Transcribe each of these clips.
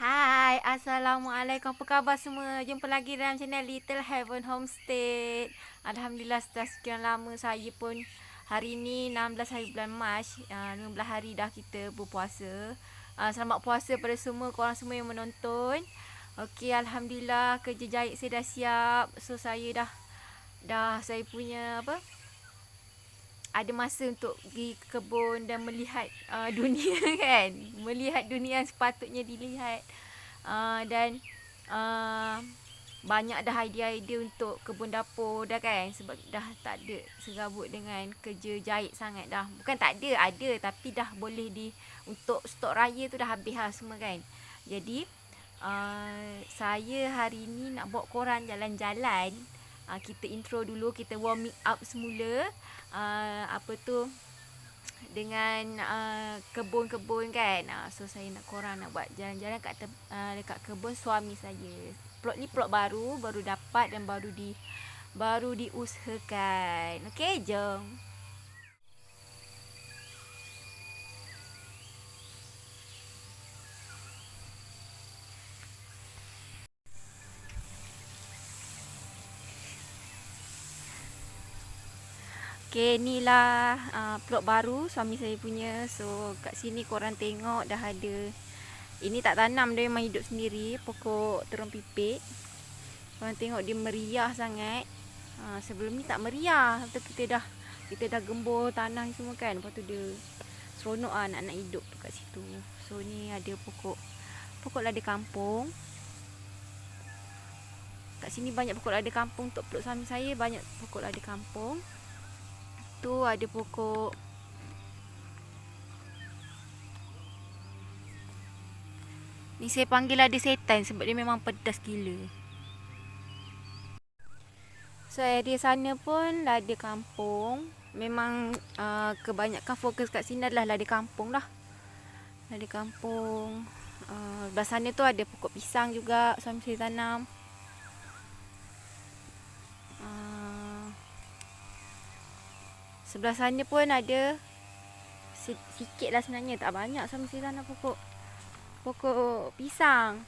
Hai, Assalamualaikum. Apa khabar semua? Jumpa lagi dalam channel Little Heaven Homestead. Alhamdulillah setelah sekian lama saya pun hari ni 16 hari bulan Mac, uh, 15 hari dah kita berpuasa. Uh, selamat puasa pada semua korang semua yang menonton. Okey, alhamdulillah kerja jahit saya dah siap. So saya dah dah saya punya apa? Ada masa untuk pergi ke kebun dan melihat uh, dunia kan? Melihat dunia yang sepatutnya dilihat. Uh, dan uh, banyak dah idea-idea untuk kebun dapur dah kan? Sebab dah tak ada serabut dengan kerja jahit sangat dah. Bukan tak ada ada tapi dah boleh di untuk stok raya tu dah habis lah semua kan? Jadi uh, saya hari ni nak bawa korang jalan-jalan. Uh, kita intro dulu kita warming up semula uh, apa tu dengan uh, kebun-kebun kan. Uh, so saya nak korang nak buat jalan-jalan kat uh, dekat kebun suami saya. Plot ni plot baru, baru dapat dan baru di baru diusahakan. Okey, jom. Okay, ni lah uh, plot baru suami saya punya. So, kat sini korang tengok dah ada. Ini tak tanam dia memang hidup sendiri. Pokok terung pipit. Korang tengok dia meriah sangat. Uh, sebelum ni tak meriah. Lepas kita dah kita dah gembur tanah semua kan. Lepas tu dia seronok lah anak-anak hidup tu kat situ. So, ni ada pokok pokok lada kampung. Kat sini banyak pokok lada kampung untuk plot suami saya. Banyak pokok lada kampung tu ada pokok Ni saya panggil ada setan sebab dia memang pedas gila. So area sana pun lada kampung. Memang uh, kebanyakan fokus kat sini adalah lada kampung lah. Lada kampung. Uh, belah sana tu ada pokok pisang juga suami saya tanam. Sebelah sana pun ada sikit lah sebenarnya tak banyak sama si sana pokok pokok pisang.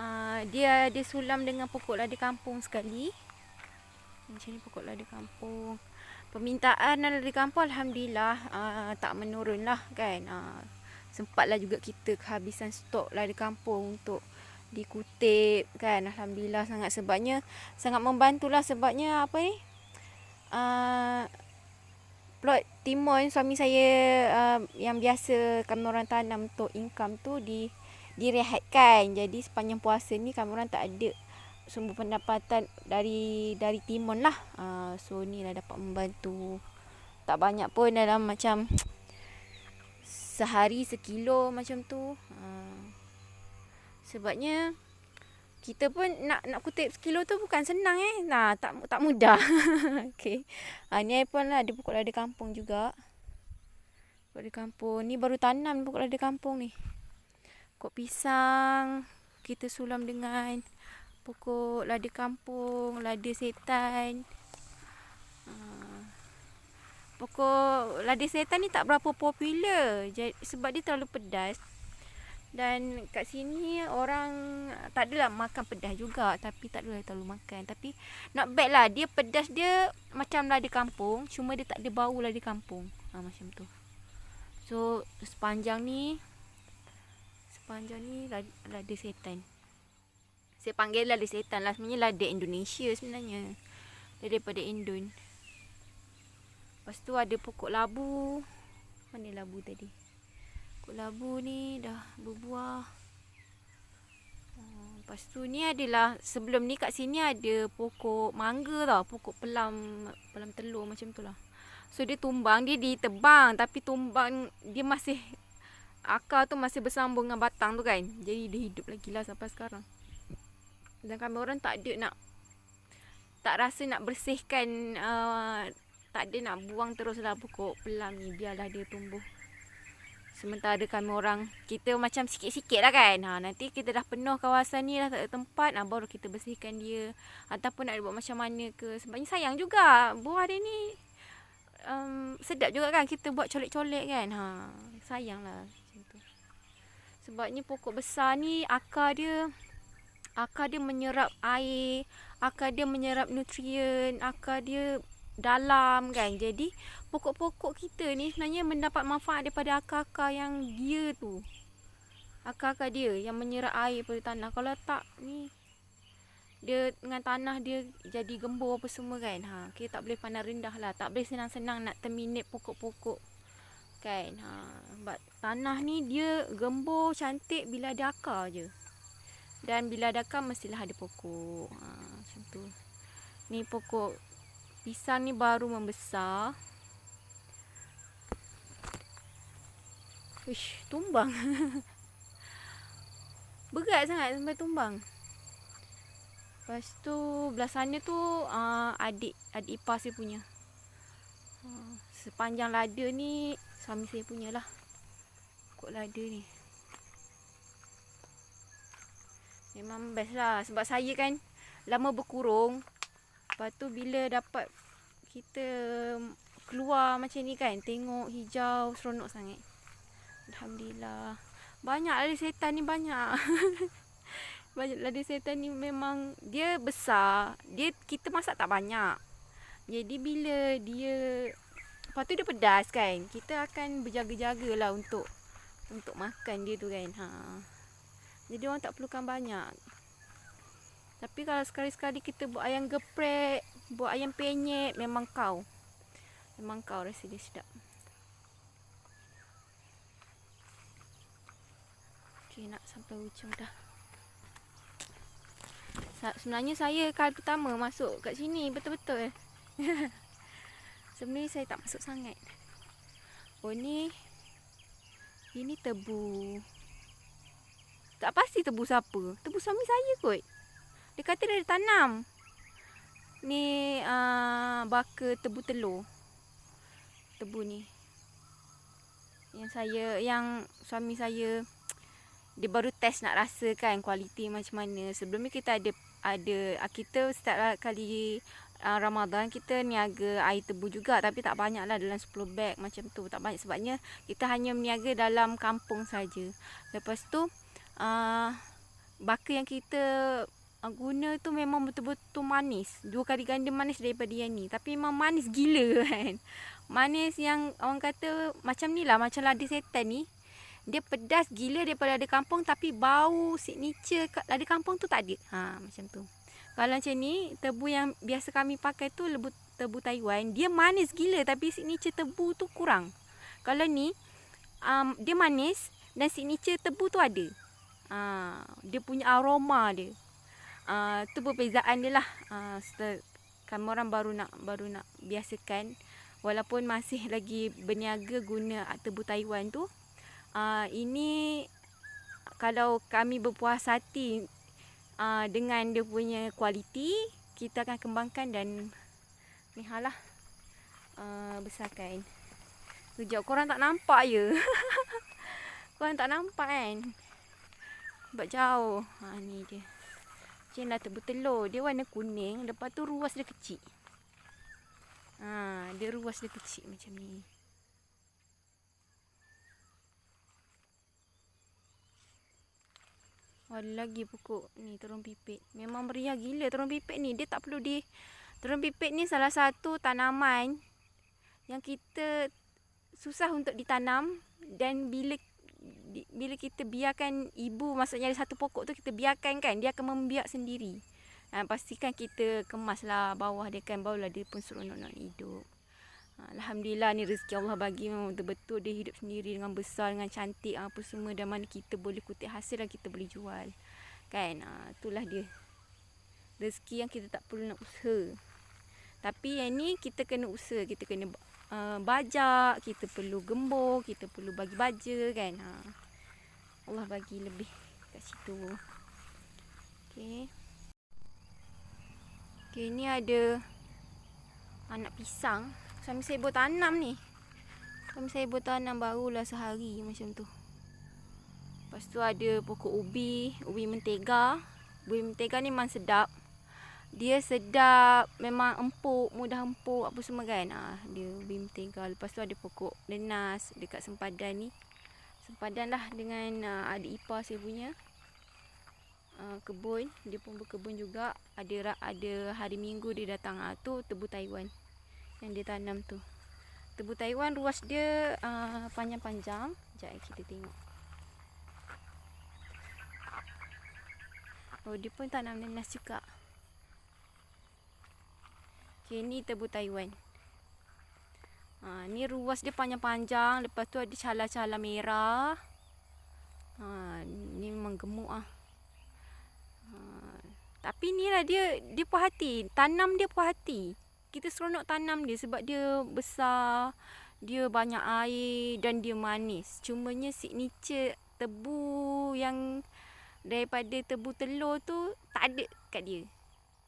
Uh, dia ada sulam dengan pokok lada kampung sekali. Macam ni pokok lada kampung. Permintaan lada kampung alhamdulillah uh, tak menurun lah kan. Uh, sempatlah juga kita kehabisan stok lada kampung untuk dikutip kan. Alhamdulillah sangat sebabnya sangat membantulah sebabnya apa ni? Uh, plot timun suami saya uh, yang biasa kami orang tanam untuk income tu di direhatkan. Jadi sepanjang puasa ni kami orang tak ada sumber pendapatan dari dari timun lah. Uh, so ni lah dapat membantu. Tak banyak pun dalam macam sehari sekilo macam tu. Uh, sebabnya kita pun nak nak kutip sekilo tu bukan senang eh. Nah, tak tak mudah. Okey. Ha, ni pun lah ada pokok lada kampung juga. Pokok lada kampung. Ni baru tanam pokok lada kampung ni. Pokok pisang. Kita sulam dengan pokok lada kampung, lada setan. Ha. Pokok lada setan ni tak berapa popular. Sebab dia terlalu pedas. Dan kat sini orang tak adalah makan pedas juga tapi tak adalah terlalu makan. Tapi not bad lah. Dia pedas dia macam lada kampung. Cuma dia tak ada bau lada kampung. Ha, macam tu. So sepanjang ni. Sepanjang ni lada, lada setan. Saya panggil lada setan lah. Sebenarnya lada Indonesia sebenarnya. Daripada Indon. Lepas tu ada pokok labu. Mana labu tadi? Pokok labu ni dah berbuah. Oh, lepas tu ni adalah sebelum ni kat sini ada pokok mangga tau. Pokok pelam pelam telur macam tu lah. So dia tumbang, dia ditebang tapi tumbang dia masih akar tu masih bersambung dengan batang tu kan. Jadi dia hidup lagi lah sampai sekarang. Dan kami orang tak ada nak tak rasa nak bersihkan uh, tak ada nak buang terus lah pokok pelam ni biarlah dia tumbuh Sementara kami orang kita macam sikit-sikit lah kan. Ha, nanti kita dah penuh kawasan ni dah tak ada tempat. Ha, baru kita bersihkan dia. Ataupun nak buat macam mana ke. Sebabnya sayang juga. Buah dia ni um, sedap juga kan. Kita buat colek-colek kan. Ha, sayang lah. Sebabnya pokok besar ni akar dia akar dia menyerap air, akar dia menyerap nutrien, akar dia dalam kan. Jadi pokok-pokok kita ni sebenarnya mendapat manfaat daripada akar-akar yang dia tu. Akar-akar dia yang menyerap air pada tanah. Kalau tak ni dia dengan tanah dia jadi gembur apa semua kan. Ha, kita tak boleh pandang rendah lah. Tak boleh senang-senang nak terminate pokok-pokok. Kan. Ha, but tanah ni dia gembur cantik bila ada akar je. Dan bila ada akar mestilah ada pokok. Ha, macam tu. Ni pokok pisang ni baru membesar. Uish, tumbang. Berat sangat sampai tumbang. Lepas tu belah sana tu uh, adik adik ipar saya punya. Uh, sepanjang lada ni suami saya punya lah. Kok lada ni. Memang best lah sebab saya kan lama berkurung. Lepas tu bila dapat kita keluar macam ni kan tengok hijau seronok sangat. Alhamdulillah. Banyak lada setan ni banyak. banyak lada setan ni memang dia besar. Dia kita masak tak banyak. Jadi bila dia lepas tu dia pedas kan. Kita akan berjaga-jaga lah untuk untuk makan dia tu kan. Ha. Jadi orang tak perlukan banyak. Tapi kalau sekali-sekali kita buat ayam geprek, buat ayam penyet, memang kau. Memang kau rasa dia sedap. Okay, nak sampai hujung dah sebenarnya saya kali pertama masuk kat sini betul-betul. sebenarnya saya tak masuk sangat. Oh ni ini tebu. Tak pasti tebu siapa. Tebu suami saya kot. Dia kata dia tanam. Ni uh, baka tebu telur. Tebu ni. Yang saya yang suami saya dia baru test nak rasakan kualiti macam mana. Sebelum ni kita ada ada ah, kita setiap kali uh, Ramadan kita niaga air tebu juga tapi tak banyak lah dalam 10 beg macam tu tak banyak sebabnya kita hanya meniaga dalam kampung saja. Lepas tu uh, baka yang kita guna tu memang betul-betul manis. Dua kali ganda manis daripada yang ni. Tapi memang manis gila kan. Manis yang orang kata macam ni lah macam lada setan ni dia pedas gila daripada lada kampung tapi bau signature lada kampung tu tak ada. Ha macam tu. Kalau macam ni tebu yang biasa kami pakai tu lebu tebu Taiwan, dia manis gila tapi signature tebu tu kurang. Kalau ni um, dia manis dan signature tebu tu ada. Ha dia punya aroma dia. Uh, tu perbezaan dia lah. Uh, kami orang baru nak baru nak biasakan. Walaupun masih lagi berniaga guna tebu Taiwan tu uh, ini kalau kami berpuas hati uh, dengan dia punya kualiti kita akan kembangkan dan ni halah uh, besarkan. Sekejap korang tak nampak je Korang tak nampak kan? Sebab jauh. Ha, Ni dia Macam dah tebu telur Dia warna kuning Lepas tu ruas dia kecil ha, Dia ruas dia kecil macam ni Ada lagi pokok ni terung pipit. Memang meriah gila terung pipit ni. Dia tak perlu di terung pipit ni salah satu tanaman yang kita susah untuk ditanam dan bila bila kita biarkan ibu maksudnya ada satu pokok tu kita biarkan kan dia akan membiak sendiri. Ha, pastikan kita kemaslah bawah dia kan barulah dia pun seronok nak hidup. Alhamdulillah ni rezeki Allah bagi betul-betul dia hidup sendiri dengan besar dengan cantik apa semua dan mana kita boleh kutip hasil dan kita boleh jual. Kan? Ha, itulah dia. Rezeki yang kita tak perlu nak usaha. Tapi yang ni kita kena usaha, kita kena uh, bajak, kita perlu gembur, kita perlu bagi baja kan. Ha. Allah bagi lebih kat situ. Okey. Okey, ni ada anak pisang Suami saya buat tanam ni. Suami saya buat tanam barulah sehari macam tu. Lepas tu ada pokok ubi, ubi mentega. Ubi mentega ni memang sedap. Dia sedap, memang empuk, mudah empuk apa semua kan. Ah, dia ubi mentega. Lepas tu ada pokok lenas dekat sempadan ni. sempadan lah dengan uh, adik ipar saya punya uh, kebun. Dia pun berkebun juga. Ada ada hari minggu dia datang. Ah tu tebu Taiwan yang dia tanam tu. Tebu Taiwan ruas dia uh, panjang-panjang. Jap eh, kita tengok. Oh dia pun tanam nanas juga Okay, ni tebu Taiwan. Ha, ni ruas dia panjang-panjang. Lepas tu ada cala-cala merah. Ha, ni memang gemuk ah. Ha, tapi ni lah dia dia puas hati. Tanam dia puas hati. Kita seronok tanam dia sebab dia besar. Dia banyak air dan dia manis. Cumanya signature tebu yang daripada tebu telur tu tak ada kat dia.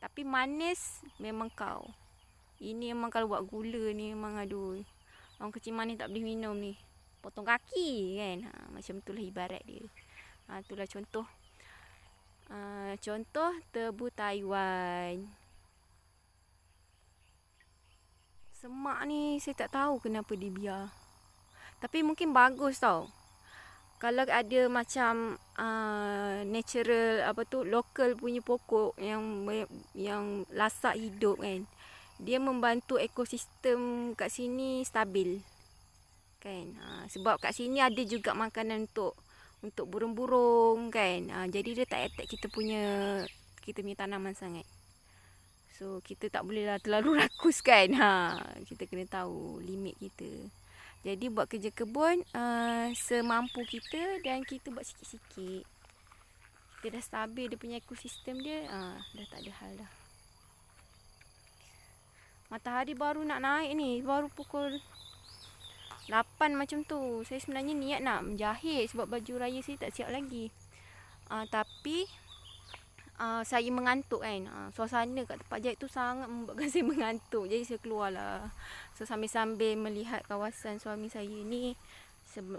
Tapi manis memang kau. Ini memang kalau buat gula ni memang aduh. Orang kecil manis tak boleh minum ni. Potong kaki kan. Ha, macam itulah ibarat dia. Ha, itulah contoh. Ha, contoh tebu Taiwan. Semak ni saya tak tahu kenapa dia biar. Tapi mungkin bagus tau. Kalau ada macam uh, natural apa tu local punya pokok yang yang lasak hidup kan dia membantu ekosistem kat sini stabil. Kan? Ha, sebab kat sini ada juga makanan untuk untuk burung-burung kan. Ha, jadi dia tak attack kita punya kita punya tanaman sangat. So kita tak boleh lah terlalu rakus kan. Ha, kita kena tahu limit kita. Jadi buat kerja kebun uh, semampu kita dan kita buat sikit-sikit. Kita dah stabil dia punya ekosistem dia, uh, dah tak ada hal dah. Matahari baru nak naik ni. Baru pukul 8 macam tu. Saya sebenarnya niat nak menjahit sebab baju raya saya tak siap lagi. Uh, tapi uh, saya mengantuk kan. Uh, suasana kat tempat jahit tu sangat membuatkan saya mengantuk. Jadi saya keluar lah. So sambil-sambil melihat kawasan suami saya ni.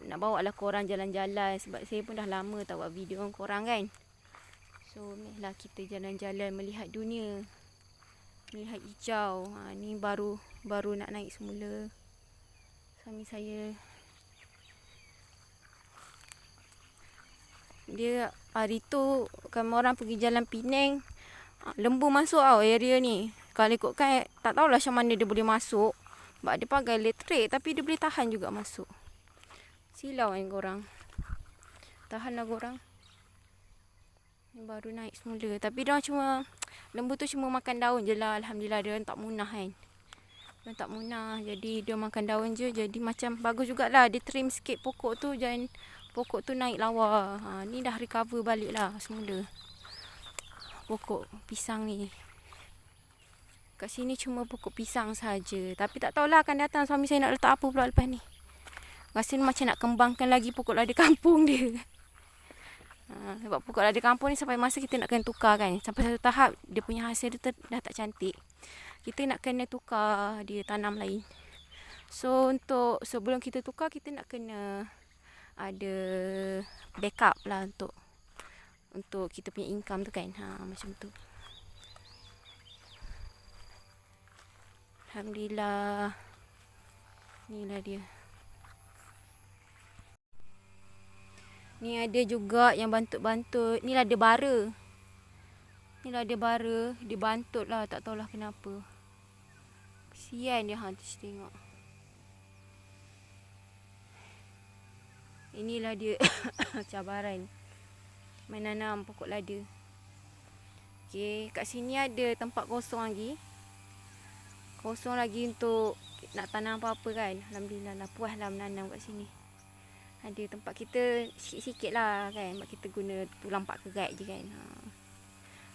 Nak bawa lah korang jalan-jalan. Sebab saya pun dah lama tak buat video dengan korang kan. So lah kita jalan-jalan melihat dunia melihat hijau. Ha, ni baru baru nak naik semula. Suami saya. Dia hari tu kami orang pergi jalan Penang ha, lembu masuk tau area ni. Kalau ikutkan tak tahulah macam mana dia boleh masuk. Sebab dia pakai elektrik tapi dia boleh tahan juga masuk. Silau kan korang tahan korang baru naik semula. Tapi dia cuma lembu tu cuma makan daun je lah alhamdulillah dia tak munah kan. Dia tak munah jadi dia makan daun je jadi macam bagus jugalah. Dia trim sikit pokok tu dan pokok tu naik lawa. Ha, ni dah recover balik lah semula. Pokok pisang ni. Kat sini cuma pokok pisang saja. Tapi tak tahulah akan datang. Suami saya nak letak apa pula lepas ni? Rasa macam nak kembangkan lagi pokok lada kampung dia Ha, sebab pokok lada kampung ni sampai masa kita nak kena tukar kan. Sampai satu tahap dia punya hasil dia ter, dah tak cantik. Kita nak kena tukar dia tanam lain. So untuk sebelum kita tukar kita nak kena ada backup lah untuk untuk kita punya income tu kan. Ha macam tu. Alhamdulillah. Inilah dia. Ni ada juga yang bantut-bantut. Ni lah dia bara. Ni lah dia bara. Dia bantut lah. Tak tahulah kenapa. Kesian dia hantu tengok. Inilah dia cabaran. Menanam pokok lada. Okay. Kat sini ada tempat kosong lagi. Kosong lagi untuk nak tanam apa-apa kan. Alhamdulillah lah. Puas lah menanam kat sini ada tempat kita sikit-sikit lah kan sebab kita guna tulang pak kerat je kan ha.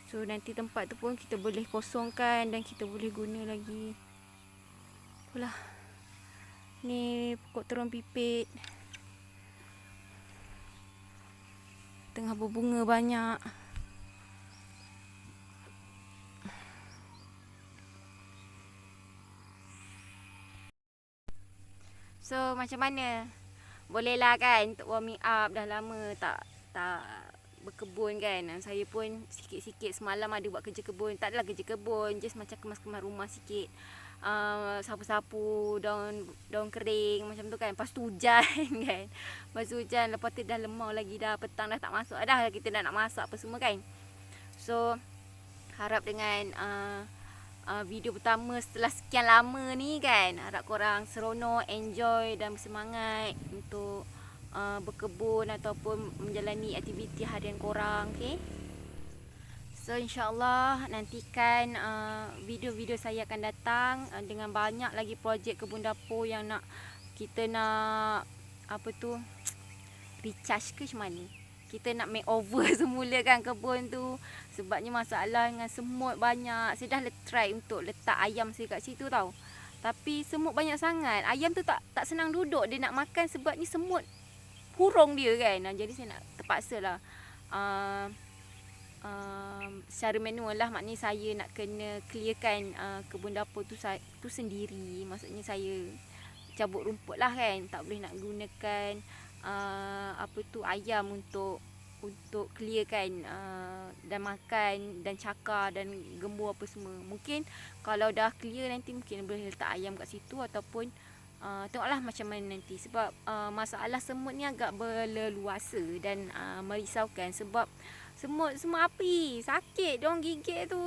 so nanti tempat tu pun kita boleh kosongkan dan kita boleh guna lagi. Itulah. Ni pokok terung pipit. Tengah berbunga banyak. So macam mana boleh lah kan untuk warming up dah lama tak tak berkebun kan saya pun sikit-sikit semalam ada buat kerja kebun tak adalah kerja kebun just macam kemas-kemas rumah sikit uh, sapu-sapu daun daun kering macam tu kan. Lepas tu hujan kan. Lepas tu hujan lepas tu dah lemau lagi dah petang dah tak masuk dah kita dah nak masak apa semua kan. So harap dengan uh, uh, video pertama setelah sekian lama ni kan harap korang seronok, enjoy dan bersemangat untuk uh, berkebun ataupun menjalani aktiviti harian korang, okey? So insyaAllah nantikan uh, video-video saya akan datang uh, dengan banyak lagi projek kebun dapur yang nak kita nak apa tu recharge ke macam mana. Kita nak make over semula kan kebun tu sebabnya masalah dengan semut banyak. Saya dah try untuk letak ayam saya kat situ tau. Tapi semut banyak sangat. Ayam tu tak tak senang duduk dia nak makan sebabnya semut hurung dia kan. Jadi saya nak terpaksa lah. Uh, um, secara manual lah maknanya saya nak kena clearkan uh, kebun dapur tu tu sendiri maksudnya saya cabut rumput lah kan tak boleh nak gunakan uh, apa tu ayam untuk untuk clearkan uh, dan makan dan cakar dan gembur apa semua mungkin kalau dah clear nanti mungkin boleh letak ayam kat situ ataupun uh, tengoklah macam mana nanti sebab uh, masalah semut ni agak berleluasa dan uh, merisaukan sebab semut semut api sakit dia orang gigit tu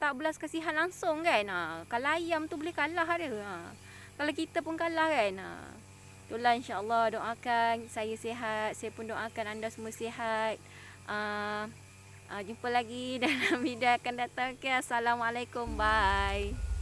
tak belas kasihan langsung kan ha. kalau ayam tu boleh kalah dia ha. kalau kita pun kalah kan ha. Itulah insyaAllah doakan saya sihat. Saya pun doakan anda semua sihat. Uh, uh, jumpa lagi dalam video akan datang. Okay, Assalamualaikum. Bye